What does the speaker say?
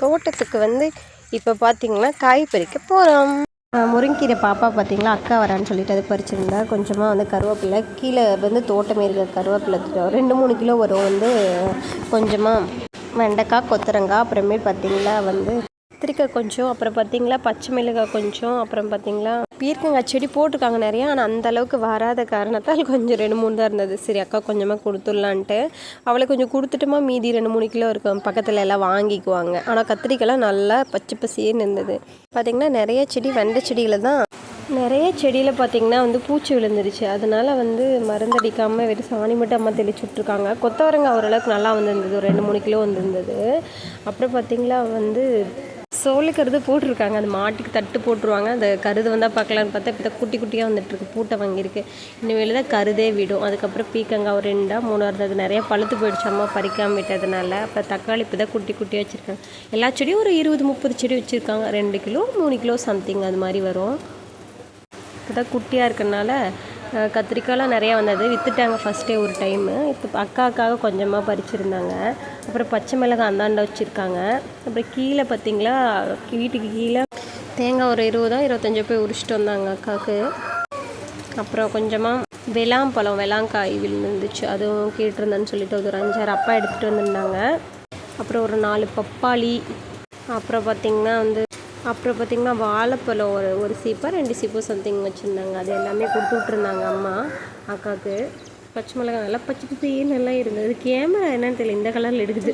தோட்டத்துக்கு வந்து இப்போ பார்த்தீங்கன்னா காய் பறிக்க போகிறோம் முருங்கீரை பாப்பா பார்த்தீங்களா அக்கா வரான்னு சொல்லிட்டு அது பறிச்சிருந்தா கொஞ்சமாக வந்து கருவேப்பிலை கீழே வந்து தோட்டமே இருக்கிற கருவேப்பிலை ரெண்டு மூணு கிலோ வரும் வந்து கொஞ்சமாக வெண்டைக்காய் கொத்தரங்காய் அப்புறமே பார்த்தீங்களா வந்து கத்திரிக்காய் கொஞ்சம் அப்புறம் பார்த்தீங்களா பச்சை மிளகாய் கொஞ்சம் அப்புறம் பார்த்தீங்களா பீர்க்கங்காய் செடி போட்டிருக்காங்க நிறையா ஆனால் அந்த அளவுக்கு வராத காரணத்தால் கொஞ்சம் ரெண்டு மூணு தான் இருந்தது. சரி அக்கா கொஞ்சமாக கொடுத்துடலான்ட்டு. அவளை கொஞ்சம் கொடுத்துட்டோமா மீதி ரெண்டு மூணு கிலோ இருக்கும். பக்கத்தில் எல்லாம் வாங்கிக்குவாங்க. ஆனால் கத்திரிக்காய்லாம் நல்லா பச்சை பசியேன்னு இருந்தது. பார்த்திங்கன்னா நிறைய செடி வெண்டை செடியில் தான். நிறைய செடியில் பார்த்தீங்கன்னா வந்து பூச்சி விழுந்துருச்சு. அதனால் வந்து மருந்தடிக்காமல் வெறும் சாணி மட்டும் அம்மா தெளிச்சு விட்ருக்காங்க கொத்தவரங்காய் ஓரளவுக்கு நல்லா வந்திருந்தது. ஒரு ரெண்டு மூணு கிலோ வந்திருந்தது. அப்புறம் பார்த்திங்களா வந்து சோள கருது போட்டிருக்காங்க. அந்த மாட்டுக்கு தட்டு போட்டுருவாங்க. அந்த கருது வந்தால் பார்க்கலான்னு பார்த்தா இப்போ தான் குட்டி குட்டியாக வந்துட்டுருக்கு. பூட்டை வாங்கியிருக்கு. இனிமேல் தான் கருதே விடும். அதுக்கப்புறம் பீக்கங்காய் ஒரு ரெண்டாக மூணு அது நிறைய பழுத்து போயிடுச்சு அம்மா பறிக்காமல் விட்டதுனால. அப்புறம் தக்காளி இப்போ தான் குட்டி குட்டியாக வச்சுருக்காங்க. எல்லா செடியும் ஒரு இருபது முப்பது செடி வச்சுருக்காங்க. ரெண்டு கிலோ மூணு கிலோ சம்திங் அது மாதிரி வரும். இப்போ தான் குட்டியாக இருக்கிறனால கத்திரிக்காயெலாம் நிறையா வந்தது. விற்றுட்டாங்க ஃபஸ்ட்டே ஒரு டைமு இப்போ அக்காக்காக கொஞ்சமாக பறிச்சிருந்தாங்க. அப்புறம் பச்சை மிளகாய் அந்தாண்ட வச்சுருக்காங்க. அப்புறம் கீழே பார்த்தீங்களா வீட்டுக்கு கீழே தேங்காய் ஒரு இருபதோ இருபத்தஞ்சோ போய் உரிச்சிட்டு வந்தாங்க அக்காவுக்கு அப்புறம் கொஞ்சமாக வெளாம்பழம் வெளாங்காய் விழுந்துருந்துச்சு அதுவும் கேட்டிருந்தேன்னு சொல்லிட்டு ஒரு அஞ்சாறு அப்பா எடுத்துகிட்டு வந்திருந்தாங்க. அப்புறம் ஒரு நாலு பப்பாளி. அப்புறம் பார்த்திங்கன்னா வந்து அப்புறம் பார்த்திங்கன்னா வாழைப்பழம் ஒரு ஒரு சீப்பா ரெண்டு சீப்போ சம்திங் வச்சுருந்தாங்க. அது எல்லாமே கொடுத்து விட்ருந்தாங்க அம்மா அக்காவுக்கு பச்சை மிளகாய் நல்லா பச்சை பச்சையே நல்லா இருந்தது. கேமரா என்னன்னு தெரியல இந்த கலரில் எடுக்குது.